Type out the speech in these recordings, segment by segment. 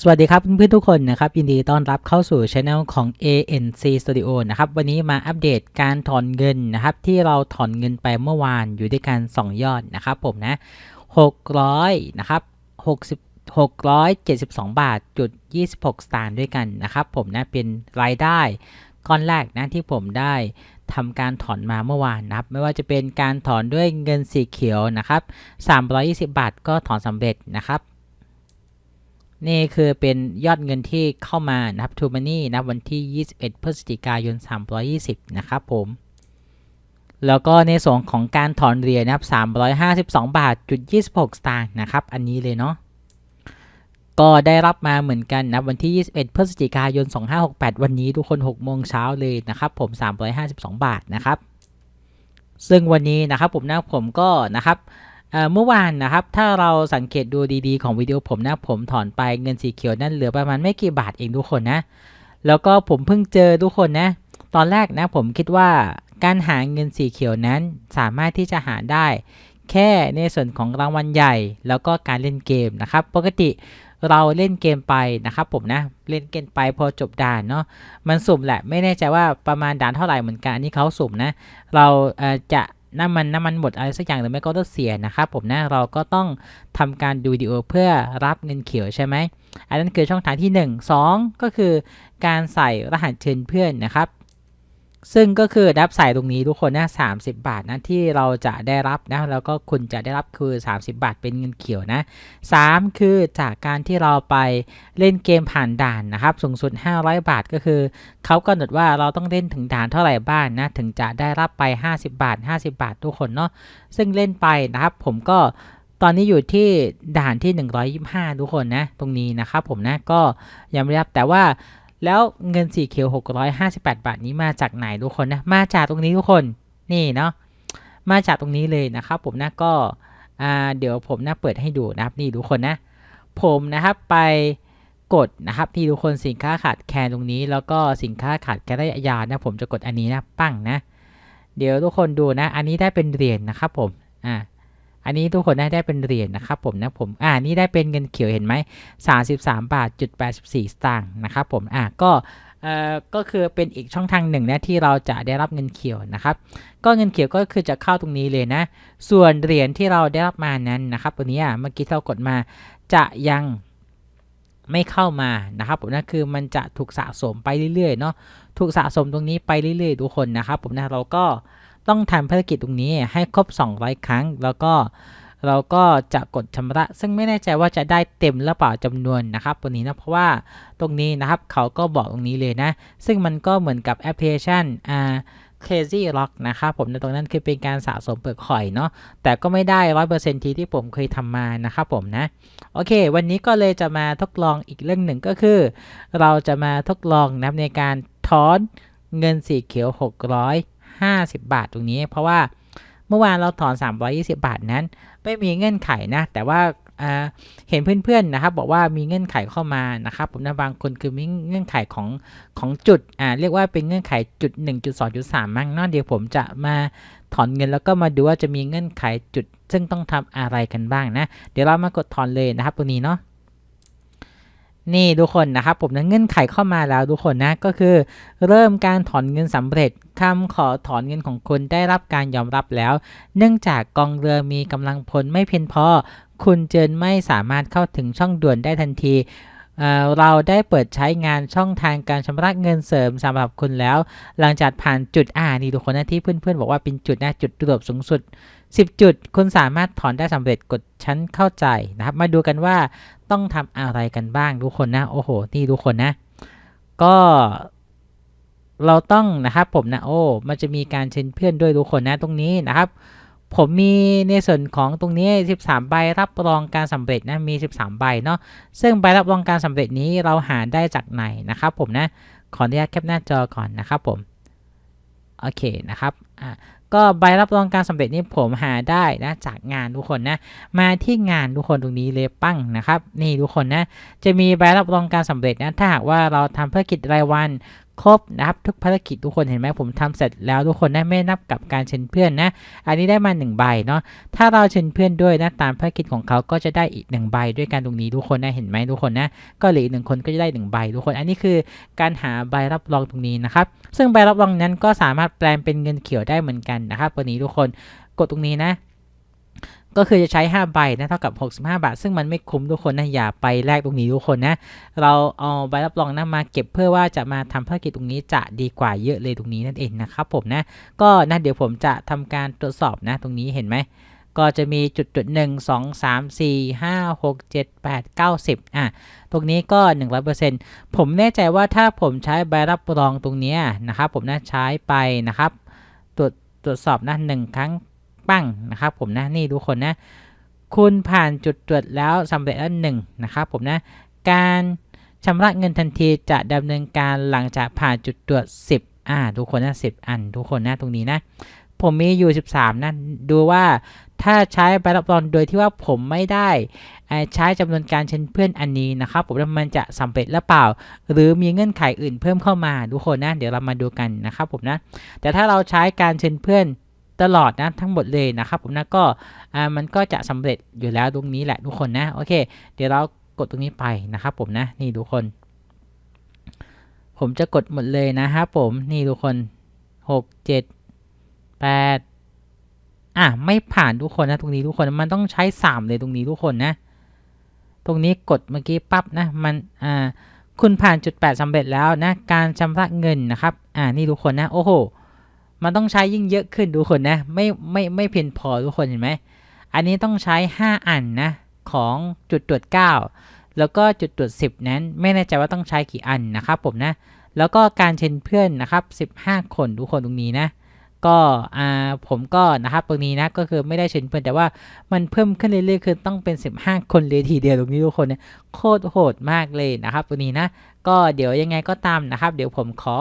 สวัสดีครับเพื่อนๆทุกคนนะครับยินดีต้อนรับเข้าสู่ช anel ของ ANC Studio นะครับวันนี้มาอัปเดตการถอนเงินนะครับที่เราถอนเงินไปเมื่อวานอยู่ด้วยกัน 2 ยอดนะครับผมนะ 600นะครับ60 672 บาทจุด26 สตางค์ด้วยกันนะครับผมนะเป็นรายได้ก้อนแรกนะที่ผมได้ทำการถอนมาเมื่อวานนะครับไม่ว่าจะเป็นการถอนด้วยเงินสีเขียวนะครับ320 บาทก็ถอนสำเร็จนะครับ นี่คือเป็นยอดเงินที่เข้ามานะครับ t ูมานี่นะวันที่ 21 พฤศจิกายน 320 นะครับผม แล้วก็ในส่วนของการถอนเหรียญนะครับ 352 บาทจุด26 สตางค์นะครับ อันนี้เลยเนาะก็ได้รับมาเหมือนกันนะวันที่ 21 พฤศจิกายน 2568 วันนี้ทุกคน 6 โมงเช้าเลยนะครับ ผม 352 บาทนะครับ ซึ่งวันนี้นะครับผมนะผมก็นะครับ เมื่อวานนะครับ ถ้าเราสังเกตดูดีๆของวิดีโอผมนะ ผมถอนไปเงินสีเขียวนั่นเหลือประมาณไม่กี่บาทเองทุกคนนะ แล้วก็ผมเพิ่งเจอทุกคนนะ ตอนแรกนะผมคิดว่าการหาเงินสีเขียวนั้นสามารถที่จะหาได้ แค่ในส่วนของรางวัลใหญ่ แล้วก็การเล่นเกมนะครับ ปกติเราเล่นเกมไปนะครับผมนะ เล่นเกมไปพอจบด่านเนาะมันสุ่มแหละไม่แน่ใจว่าประมาณด่านเท่าไหร่เหมือนกันอันนี้เขาสุ่มนะ เราเจะ น้ำมันน้ำมันหมดอะไรสักอย่างหรือไม่ก็ต้องเสียนะครับผมนะเราก็ต้องทำการดูวิดีโอเพื่อรับเงินเขียวใช่ไหมอันนั้นคือช่องทางที่ 1 2 ก็คือการใส่รหัสเชิญเพื่อนนะครับ ซึ่งก็คือดับใส่ตรงนี้ทุกคนนะ30บาทนะที่เราจะได้รับนะแล้วก็คุณจะได้รับคือ 30 บาทเป็นเงินเขียวนะ 3 คือจากการที่เราไปเล่นเกมผ่านด่านนะครับสูงสุด 500 บาทก็คือเขากำหนดว่าเราต้องเล่นถึงด่านเท่าไหร่บ้างนะถึงจะได้รับไป 50 บาท 50 บาททุกคนเนาะซึ่งเล่นไปนะครับผมก็ตอนนี้อยู่ที่ด่านที่ 125 ทุกคนนะตรงนี้นะครับผมนะก็ยังไม่ได้รับแต่ว่า แล้วเงินสีเขียว 658 บาทนี้มาจากไหนทุกคนนะ มาจากตรงนี้ทุกคน นี่เนาะ มาจากตรงนี้เลยนะครับผมนะก็อ่าเดี๋ยวผมนะเปิดให้ดูนะครับนี่ทุกคนนะ ผมนะครับไปกดนะครับที่ทุกคนสินค้าขาดแคลนตรงนี้ แล้วก็สินค้าขาดแคลนระยะยาวนะผมจะกดอันนี้นะปั้งนะ เดี๋ยวทุกคนดูนะ อันนี้ได้เป็นเหรียญนะครับผมอ่า อันนี้ทุกคนได้ได้เป็นเหรียญนะครับผมนะผมอ่านี่ได้เป็นเงินเขียวเห็นไหม33 บาทจุด84 สตางค์นะครับผมอ่าก็เอ่อก็คือเป็นอีกช่องทางหนึ่งนะที่เราจะได้รับเงินเขียวนะครับ ก็เงินเขียวก็คือจะเข้าตรงนี้เลยนะ ส่วนเหรียญที่เราได้รับมานั้นนะครับตัวนี้เมื่อกี้เรากดมาจะยังไม่เข้ามานะครับผมนะคือมันจะถูกสะสมไปเรื่อยๆเนาะถูกสะสมตรงนี้ไปเรื่อยๆทุกคนนะครับผมนะเราก็ ต้องทำภารกิจตรงนี้ให้ครบ 200 ครั้ง แล้วก็เราก็จะกดชำระ ซึ่งไม่แน่ใจว่าจะได้เต็มหรือเปล่าจำนวนนะครับตัวนี้นะเพราะว่าตรงนี้นะครับเขาก็บอกตรงนี้เลยนะ ซึ่งมันก็เหมือนกับแอปพลิเคชันอ่า Crazy Lock นะครับผมในตรงนั้นคือเป็นการสะสมเปลือกหอยเนาะแต่ก็ไม่ได้ร้อยเปอร์เซ็นทีที่ผมเคยทำมานะครับผมนะ โอเค วันนี้ก็เลยจะมาทดลองอีกเรื่องหนึ่งก็คือ เราจะมาทดลองนับในการถอนเงินสีเขียว 650 บาทตรงนี้ เพราะว่าเมื่อวานเราถอน 320 บาทนั้น ไม่มีเงื่อนไขนะ แต่ว่าเห็นเพื่อนๆนะครับ บอกว่ามีเงื่อนไขเข้ามานะครับผมนะบางคนคือมีเงื่อนไขของของจุดอ่าเรียกว่าเป็นเงื่อนไขจุด1.2.3มั้งเนาะเดี๋ยวผมจะมาถอนเงินแล้วก็มาดูว่าจะมีเงื่อนไขจุด ซึ่งต้องทำอะไรกันบ้างนะ เดี๋ยวเรามากดถอนเลยนะครับตรงนี้เนาะ นี่ทุกคนนะครับผมนะเงื่อนไขเข้ามาแล้วทุกคนนะก็คือ เริ่มการถอนเงินสำเร็จคำขอถอนเงินของคุณได้รับการยอมรับแล้ว เนื่องจากกองเรือมีกำลังพลไม่เพียงพอคุณเจินไม่สามารถเข้าถึงช่องด่วนได้ทันทีเราได้เปิดใช้งานช่องทางการชำระเงินเสริมสำหรับคุณแล้ว หลังจากผ่านจุดอ่านี่ทุกคนนะที่เพื่อนๆ บอกว่าเป็นจุดนะจุดตรวจสูงสุด 10 จุด คุณสามารถถอนได้สำเร็จกดชั้นเข้าใจนะครับ มาดูกันว่า ต้องทำอะไรกันบ้างทุกคนนะ โอ้โหนี่ทุกคนนะ ก็เราต้องนะครับผมนะโอ้มันจะมีการเชิญเพื่อนด้วยทุกคนนะตรงนี้นะครับ ผมมีในส่วนของตรงนี้ 13 ใบรับรองการสำเร็จนะมี 13 ใบเนาะซึ่งใบรับรองการสำเร็จนี้เราหาได้จากไหนนะครับผมนะขออนุญาตแคปหน้าจอก่อนนะครับผมโอเคนะครับอ่า ก็ใบรับรองการสำเร็จนี้ผมหาได้นะจากงานทุกคนนะ มาที่งานทุกคนตรงนี้เลยปั้งนะครับ นี่ทุกคนนะ จะมีใบรับรองการสำเร็จนะถ้าหากว่าเราทำภารกิจรายวัน ครบนะครับทุกภารกิจทุกคนเห็นไหมผมทำเสร็จแล้วทุกคนนะไม่นับกับการเชิญเพื่อนนะ อันนี้ได้มา1ใบเนาะถ้าเราเชิญเพื่อนด้วยนะตามภารกิจของเขาก็จะได้อีก1ใบด้วยกันตรงนี้ทุกคนนะเห็นไหมทุกคนนะก็เหลืออีกหนึ่งคนก็จะได้1ใบทุกคน อันนี้คือการหาใบรับรองตรงนี้นะครับซึ่งใบรับรองนั้นก็สามารถแปลงเป็นเงินเขียวได้เหมือนกันนะครับวันนี้ทุกคนกดตรงนี้นะ ก็คือจะใช้ 5 ใบนะเท่ากับ 65 บาท ซึ่งมันไม่คุ้มทุกคนนะอย่าไปแลกตรงนี้ทุกคนนะ เราเอาใบรับรองนะมาเก็บเพื่อว่าจะมาทำภารกิจตรงนี้จะดีกว่าเยอะเลยตรงนี้นั่นเองนะครับผมนะ ก็นะเดี๋ยวผมจะทำการตรวจสอบนะตรงนี้เห็นไหมก็จะมีจุดจุดหนึ่งสองสามสี่ห้าหกเจ็ดแปดเก้าสิบอะ ตรงนี้ก็หนึ่งร้อยเปอร์เซ็นต์ผมแน่ใจว่าถ้าผมใช้ใบรับรองตรงนี้นะครับ ผมนะใช้ไปนะครับ ตรวจตรวจสอบนะหนึ่งครั้ง ปั้งนะครับผมนะนี่ทุกคนนะคุณผ่านจุดตรวจแล้วสำเร็จแล้วหนึ่งนะครับผมนะการชำระเงินทันทีจะดำเนินการหลังจากผ่านจุดตรวจ 10 อ่า ทุกคนนะ10 อัน ทุกคนนะตรงนี้นะ ผมมีอยู่ 13 นะ ดูว่าถ้าใช้ใบรับรองโดยที่ว่าผมไม่ได้ใช้จำนวนการเชิญเพื่อนอันนี้นะครับผมมันจะสำเร็จหรือเปล่า หรือมีเงื่อนไขอื่นเพิ่มเข้ามาทุกคนนะ เดี๋ยวเรามาดูกันนะครับผมนะ แต่ถ้าเราใช้การเชิญเพื่อน ตลอดนะทั้งหมดเลยนะครับผมนะก็มันก็จะสำเร็จอยู่แล้วตรงนี้แหละทุกคนนะโอเค เดี๋ยวเรากดตรงนี้ไปนะครับผมนะนี่ทุกคน ผมจะกดหมดเลยนะครับผมนี่ทุกคนหกเจ็ดแปดอะไม่ผ่านทุกคนนะตรงนี้ทุกคนมันต้องใช้สามเลยตรงนี้ทุกคนนะ ตรงนี้กดเมื่อกี้ปั๊บนะมันอ่าคุณผ่านจุดแปดสำเร็จแล้วนะการชำระเงินนะครับอ่านี่ทุกคนนะโอ้โห มันต้องใช้ยิ่งเยอะขึ้นทุกคนนะ ไม่ไม่ไม่เพียงพอทุกคนเห็นไหม อันนี้ต้องใช้ 5 อันนะ ของจุดตรวจ 9 แล้วก็จุดตรวจ 10 นั้น ไม่แน่ใจว่าต้องใช้กี่อันนะครับผมนะ แล้วก็การเชิญเพื่อนนะครับ 15 คนทุกคนตรงนี้นะ ก็อ่าผมก็นะครับตรงนี้นะก็คือไม่ได้เชิญเพื่อนแต่ว่ามันเพิ่มขึ้นเรื่อยๆคือต้องเป็น 15 คนเลยทีเดียวตรงนี้ทุกคนเนี่ยโคตรโหดมากเลยนะครับตรงนี้นะก็เดี๋ยวยังไงก็ตามนะครับ เดี๋ยวผมขอ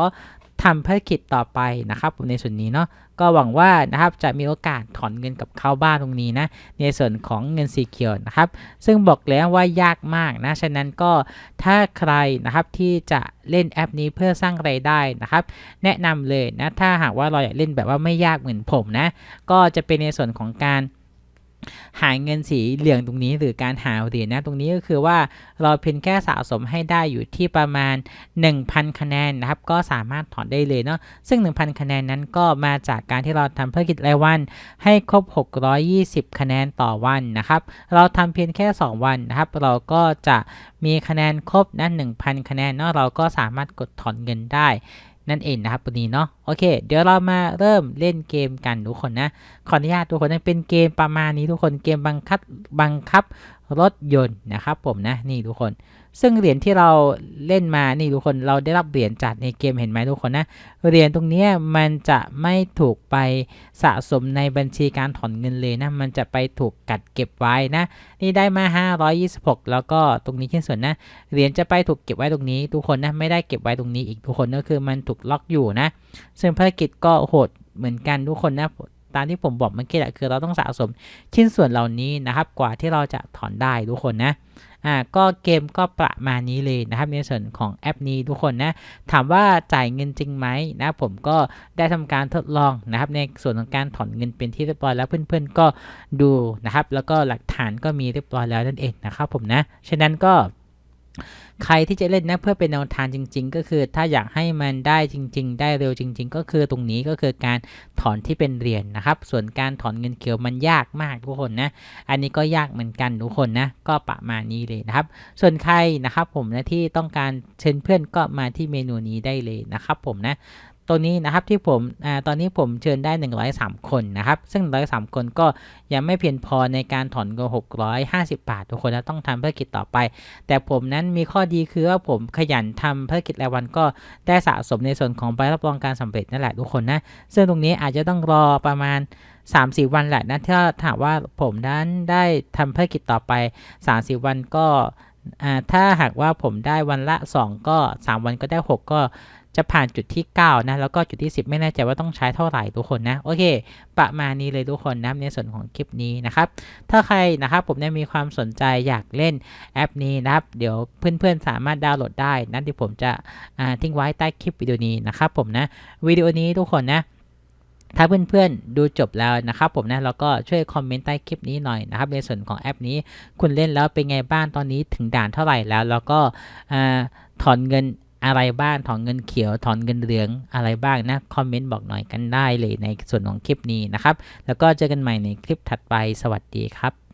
ทำภารกิจต่อไปนะครับผมในส่วนนี้เนาะก็หวังว่านะครับจะมีโอกาสถอนเงินกับเข้าบ้านตรงนี้นะในส่วนของเงินสีเขียวนะครับ ซึ่งบอกแล้วว่ายากมากนะฉะนั้นก็ถ้าใครนะครับที่จะเล่นแอปนี้เพื่อสร้างไรายได้นะครับ แนะนำเลยนะถ้าหากว่าเราอยากเล่นแบบว่าไม่ยากเหมือนผมนะก็จะเป็นในส่วนของการ หาเงินสีเหลืองตรงนี้หรือการหาเหรียญนะตรงนี้ก็คือว่าเราเพียงแค่สะสมให้ได้อยู่ที่ประมาณ 1,000 คะแนนนะครับ ก็สามารถถอนได้เลยเนาะซึ่ง 1,000 คะแนนนั้นก็มาจากการที่เราทำภารกิจรายวัน ให้ครบ 620 คะแนนต่อวันนะครับ เราทำเพียงแค่ 2 วันนะครับ เราก็จะมีคะแนนครบนะ1,000 คะแนนเนาะเราก็สามารถกดถอนเงินได้ นั่นเองนะครับวันนี้เนาะโอเค เดี๋ยวเรามาเริ่มเล่นเกมกันทุกคนนะขออนุญาตทุกคนนะเป็นเกมประมาณนี้ทุกคนเกมบังคับบังคับ รถยนต์นะครับผมนะนี่ทุกคน ซึ่งเหรียญที่เราเล่นมานี่ทุกคนเราได้รับเหรียญจากในเกมเห็นไหมทุกคนนะเหรียญตรงนี้มันจะไม่ถูกไปสะสมในบัญชีการถอนเงินเลยนะมันจะไปถูกกัดเก็บไว้นะนี่ได้มา 526 แล้วก็ตรงนี้ชิ้นส่วนนะเหรียญจะไปถูกเก็บไว้ตรงนี้ ทุกคนนะไม่ได้เก็บไว้ตรงนี้อีกทุกคนก็คือมันถูกล็อกอยู่นะซึ่งภารกิจก็โหดเหมือนกันทุกคนนะ ตามที่ผมบอกเมื่อกี้แหละคือเราต้องสะสมชิ้นส่วนเหล่านี้นะครับกว่าที่เราจะถอนได้ทุกคนนะอ่าก็เกมก็ประมาณนี้เลยนะครับในส่วนของแอปนี้ทุกคนนะถามว่าจ่ายเงินจริงไหมนะผมก็ได้ทำการทดลองนะครับในส่วนของการถอนเงินเป็นที่เรียบร้อยแล้วเพื่อนๆก็ดูนะครับแล้วก็หลักฐานก็มีเรียบร้อยแล้วนั่นเองนะครับผมนะฉะนั้นก็ ใครที่จะเล่นนะเพื่อเป็นแนวทางจริง ๆ ก็คือถ้าอยากให้มันได้จริง ๆ ได้เร็วจริง ๆ ก็คือตรงนี้ก็คือการถอนที่เป็นเหรียญนนะครับ ส่วนการถอนเงินเขียวมันยากมากทุกคนนะ อันนี้ก็ยากเหมือนกันทุกคนนะ ก็ประมาณนี้เลยนะครับ ส่วนใครนะครับผมนะที่ต้องการเชิญเพื่อนก็มาที่เมนูนี้ได้เลยนะครับผมนะ ตัวนี้นะครับที่ผมอตอนนี้ผมเชิญได้ 103 คนนะครับ ซึ่ง 103 คนก็ยังไม่เพียงพอในการถอนเงิน650 บาท ทุกคนนะต้องทำภารกิจต่อไป แต่ผมนั้นมีข้อดีคือว่าผมขยันทำภารกิจรายวันก็ได้สะสมในส่วนของใบรับรองการสำเร็จนั่นแหละทุกคนนะ ซึ่งตรงนี้อาจจะต้องรอประมาณ3-4วันแหละนะถ้าถามว่าผมนั้นได้ทำภารกิจต่อไป3-4วันก็ถ้าหากว่าผมได้วันละ 2 ก็ 3 วันก็ได้ 6 ก็ จะผ่านจุดที่ 9 นะ แล้วก็จุดที่ 10 ไม่แน่ใจว่าต้องใช้เท่าไหร่ทุกคนนะ โอเค ประมาณนี้เลยทุกคนนะในส่วนของคลิปนี้นะครับ ถ้าใครนะครับผมเนี่ยมีความสนใจอยากเล่นแอปนี้นะครับ เดี๋ยวเพื่อนๆสามารถดาวน์โหลดได้นะเดี๋ยวผมจะทิ้งไว้ใต้คลิปวิดีโอนี้นะครับผมนะวิดีโอนี้ทุกคนนะถ้าเพื่อนๆดูจบแล้วนะครับผมนะแล้วก็ช่วยคอมเมนต์ใต้คลิปนี้หน่อยนะครับในส่วนของแอปนี้คุณเล่นแล้วเป็นไงบ้างตอนนี้ถึงด่านเท่าไหร่แล้ว แล้วก็ถอนเงิน อะไรบ้างถอนเงินเขียวถอนเงินเหลืองอะไรบ้างนะคอมเมนต์บอกหน่อยกันได้เลยในส่วนของคลิปนี้นะครับ แล้วก็เจอกันใหม่ในคลิปถัดไปสวัสดีครับ